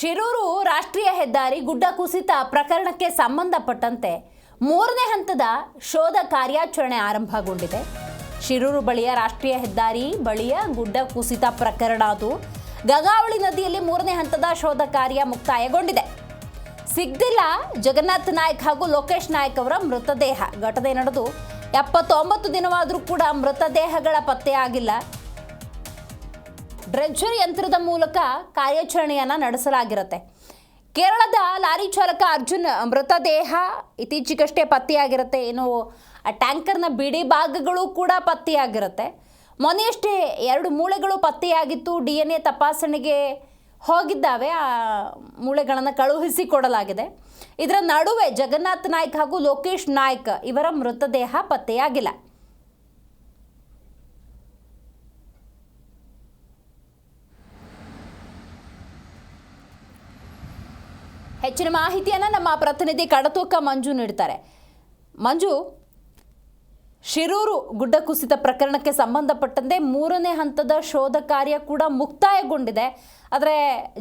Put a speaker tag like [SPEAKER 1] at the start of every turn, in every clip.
[SPEAKER 1] ಶಿರೂರು ರಾಷ್ಟ್ರೀಯ ಹೆದ್ದಾರಿ ಗುಡ್ಡ ಕುಸಿತ ಪ್ರಕರಣಕ್ಕೆ ಸಂಬಂಧಪಟ್ಟಂತೆ ಮೂರನೇ ಹಂತದ ಶೋಧ ಕಾರ್ಯಾಚರಣೆ ಆರಂಭಗೊಂಡಿದೆ. ಶಿರೂರು ಬಳಿಯ ರಾಷ್ಟ್ರೀಯ ಹೆದ್ದಾರಿ ಬಳಿಯ ಗುಡ್ಡ ಕುಸಿತ ಪ್ರಕರಣ ಅದು. ಗಗಾವಳಿ ನದಿಯಲ್ಲಿ ಮೂರನೇ ಹಂತದ ಶೋಧ ಕಾರ್ಯ ಮುಕ್ತಾಯಗೊಂಡಿದೆ. ಸಿಗ್ದಿಲ್ಲ, ಜಗನ್ನಾಥ್ ನಾಯ್ಕ್ ಹಾಗೂ ಲೋಕೇಶ್ ನಾಯ್ಕ್ ಅವರ ಮೃತದೇಹ. ಘಟನೆ ನಡೆದು ಎಪ್ಪತ್ತೊಂಬತ್ತು ದಿನವಾದರೂ ಕೂಡ ಮೃತದೇಹಗಳ ಪತ್ತೆಯಾಗಿಲ್ಲ. ಡ್ರೆಜ್ಜರ್ ಯಂತ್ರದ ಮೂಲಕ ಕಾರ್ಯಾಚರಣೆಯನ್ನು ನಡೆಸಲಾಗಿರುತ್ತೆ. ಕೇರಳದ ಲಾರಿ ಚಾಲಕ ಅರ್ಜುನ್ ಮೃತದೇಹ ಇತ್ತೀಚೆಗಷ್ಟೇ ಪತ್ತೆಯಾಗಿರುತ್ತೆ. ಏನು ಆ ಟ್ಯಾಂಕರ್ನ ಬಿಡಿ ಭಾಗಗಳು ಕೂಡ ಪತ್ತೆಯಾಗಿರುತ್ತೆ. ಮೊನ್ನೆಯಷ್ಟೇ ಎರಡು ಮೂಳೆಗಳು ಪತ್ತೆಯಾಗಿತ್ತು. ಡಿ ಎನ್ ಎ ತಪಾಸಣೆಗೆ ಹೋಗಿದ್ದಾವೆ. ಆ ಮೂಳೆಗಳನ್ನು ಕಳುಹಿಸಿ ಕೊಡಲಾಗಿದೆ. ಇದರ ನಡುವೆ ಜಗನ್ನಾಥ್ ನಾಯ್ಕ್ ಹಾಗೂ ಲೋಕೇಶ್ ನಾಯ್ಕ್ ಇವರ ಮೃತದೇಹ ಪತ್ತೆಯಾಗಿಲ್ಲ. ಹೆಚ್ಚಿನ ಮಾಹಿತಿಯನ್ನು ನಮ್ಮ ಪ್ರತಿನಿಧಿ ಕಡತೂಕ ಮಂಜು ನೀಡ್ತಾರೆ ಮಂಜು, ಶಿರೂರು ಗುಡ್ಡ ಕುಸಿತ ಪ್ರಕರಣಕ್ಕೆ ಸಂಬಂಧಪಟ್ಟಂತೆ ಮೂರನೇ ಹಂತದ ಶೋಧ ಕಾರ್ಯ ಕೂಡ ಮುಕ್ತಾಯಗೊಂಡಿದೆ. ಆದರೆ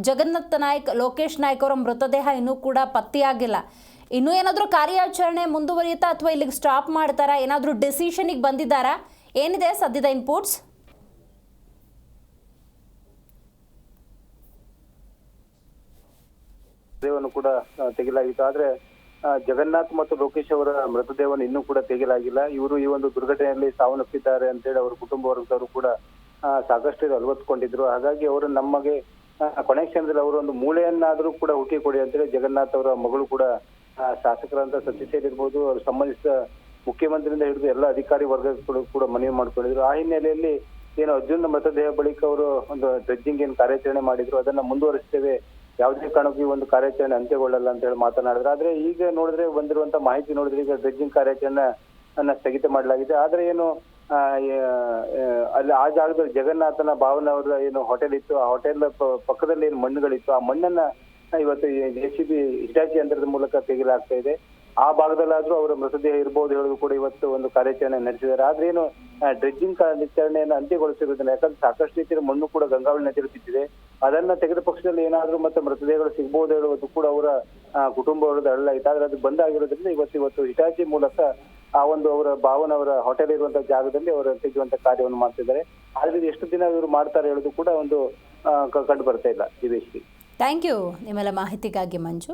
[SPEAKER 1] ಜಗನ್ನಾಥ ನಾಯ್ಕ್, ಲೋಕೇಶ್ ನಾಯ್ಕ್ ಅವರ ಮೃತದೇಹ ಇನ್ನೂ ಕೂಡ ಪತ್ತೆಯಾಗಿಲ್ಲ. ಇನ್ನೂ ಏನಾದರೂ ಕಾರ್ಯಾಚರಣೆ ಮುಂದುವರಿಯುತ್ತಾ ಅಥವಾ ಇಲ್ಲಿಗೆ ಸ್ಟಾಪ್ ಮಾಡ್ತಾರಾ? ಏನಾದರೂ ಡಿಸಿಷನಿಗೆ ಬಂದಿದ್ದಾರಾ? ಏನಿದೆ ಸದ್ಯದ ಇನ್ಪುಟ್ಸ್
[SPEAKER 2] ಮೃತದೇಹವನ್ನು ಕೂಡ ತೆಗೆಯಲಾಗಿತ್ತು. ಆದ್ರೆ ಜಗನ್ನಾಥ್ ಮತ್ತು ಲೋಕೇಶ್ ಅವರ ಮೃತದೇಹವನ್ನು ಇನ್ನೂ ಕೂಡ ತೆಗೆಯಲಾಗಿಲ್ಲ. ಇವರು ಈ ಒಂದು ದುರ್ಘಟನೆಯಲ್ಲಿ ಸಾವನ್ನಪ್ಪಿದ್ದಾರೆ ಅಂತೇಳಿ ಅವರ ಕುಟುಂಬ ವರ್ಗದವರು ಕೂಡ ಸಾಕಷ್ಟು ಅಲವತ್ಕೊಂಡಿದ್ರು. ಹಾಗಾಗಿ ಅವರು ನಮಗೆ ಕೊನೆ ಕ್ಷಣದಲ್ಲಿ ಅವರು ಒಂದು ಮೂಳೆಯನ್ನಾದ್ರೂ ಕೂಡ ಹುಟ್ಟಿ ಕೊಡಿ ಅಂತೇಳಿ ಜಗನ್ನಾಥ್ ಅವರ ಮಗಳು ಕೂಡ ಶಾಸಕರಂತ ಸತೀಶ್ ಇರ್ಬೋದು, ಅವರು ಸಂಬಂಧಿಸಿದ ಮುಖ್ಯಮಂತ್ರಿಯಿಂದ ಹಿಡಿದು ಎಲ್ಲ ಅಧಿಕಾರಿ ವರ್ಗಗಳು ಕೂಡ ಮನವಿ ಮಾಡ್ಕೊಂಡಿದ್ರು. ಆ ಹಿನ್ನೆಲೆಯಲ್ಲಿ ಏನು ಅರ್ಜುನ್ ಮೃತದೇಹ ಬಳಿಕ ಅವರು ಒಂದು ಡ್ರೆಡ್ಜಿಂಗ್ ಏನ್ ಕಾರ್ಯಾಚರಣೆ ಮಾಡಿದ್ರು, ಅದನ್ನ ಮುಂದುವರಿಸ್ತೇವೆ ಯಾವುದೇ ಕಾರಣಕ್ಕೂ ಈ ಒಂದು ಕಾರ್ಯಾಚರಣೆ ಅಂತ್ಯಗೊಳ್ಳಲ್ಲ ಅಂತ ಹೇಳಿ ಮಾತನಾಡಿದ್ರು. ಆದ್ರೆ ಈಗ ನೋಡಿದ್ರೆ ಬಂದಿರುವಂತ ಮಾಹಿತಿ ನೋಡಿದ್ರೆ ಈಗ ಡ್ರೆಜ್ಜಿಂಗ್ ಕಾರ್ಯಾಚರಣೆ ಸ್ಥಗಿತ ಮಾಡಲಾಗಿದೆ. ಆದ್ರೆ ಏನು ಅಲ್ಲಿ ಆ ಜಾಗದಲ್ಲಿ ಜಗನ್ನಾಥನ ಭಾವನ ಅವರ ಏನು ಹೋಟೆಲ್ ಇತ್ತು, ಆ ಹೋಟೆಲ್ ಪಕ್ಕದಲ್ಲಿ ಏನು ಮಣ್ಣುಗಳಿತ್ತು, ಆ ಮಣ್ಣನ್ನ ಇವತ್ತು ಜೆ ಸಿ ಬಿ ಹಿಟಾಚಿ ಯಂತ್ರದ ಮೂಲಕ ತೆಗೆಯಲಾಗ್ತಾ ಇದೆ. ಆ ಭಾಗದಲ್ಲಾದ್ರೂ ಅವರ ಮೃತದೇಹ ಇರಬಹುದು ಹೇಳೋದು ಕೂಡ ಇವತ್ತು ಒಂದು ಕಾರ್ಯಾಚರಣೆ ನಡೆಸಿದ್ದಾರೆ. ಆದ್ರೆ ಏನು ಡ್ರೆಜ್ಜಿಂಗ್ ಕಾರ್ಯಾಚರಣೆಯನ್ನು ಅಂತ್ಯಗೊಳಿಸಿರುವುದನ್ನ ಯಾಕಂದ್ರೆ ಸಾಕಷ್ಟು ರೀತಿಯ ಮಣ್ಣು ಕೂಡ ಗಂಗಾವಳಿ ನದಿಯಲ್ಲಿ ಬಿದ್ದಿದೆ ಅದನ್ನ ತೆಗೆದ ಪಕ್ಷದಲ್ಲಿ ಏನಾದ್ರೂ ಮತ್ತೆ ಮೃತದೇಹಗಳು ಸಿಗ್ಬೋದು ಹೇಳುವುದು ಕೂಡ ಅವರ ಕುಟುಂಬ ಅಲ್ಲ ಇತ್ತು. ಆದ್ರೆ ಅದು ಬಂದ್ ಆಗಿರೋದ್ರಿಂದ ಇವತ್ತು ಇವತ್ತು ಹಿಟಾಚಿ ಮೂಲಕ ಆ ಒಂದು ಅವರ ಭಾವನ ಅವರ ಹೋಟೆಲ್ ಇರುವಂತ ಜಾಗದಲ್ಲಿ ಅವರು ತೆಗೆಯುವಂತ ಕಾರ್ಯವನ್ನು ಮಾಡ್ತಿದ್ದಾರೆ. ಆದ್ರೆ ಎಷ್ಟು ದಿನ ಇವರು ಮಾಡ್ತಾರೆ ಹೇಳೋದು ಕೂಡ ಒಂದು ಕಂಡು ಬರ್ತಾ ಇಲ್ಲ. ದಿವೇಶ್
[SPEAKER 1] ಥ್ಯಾಂಕ್ ಯು ನಿಮ್ಮೆಲ್ಲ ಮಾಹಿತಿಗಾಗಿ ಮಂಜು.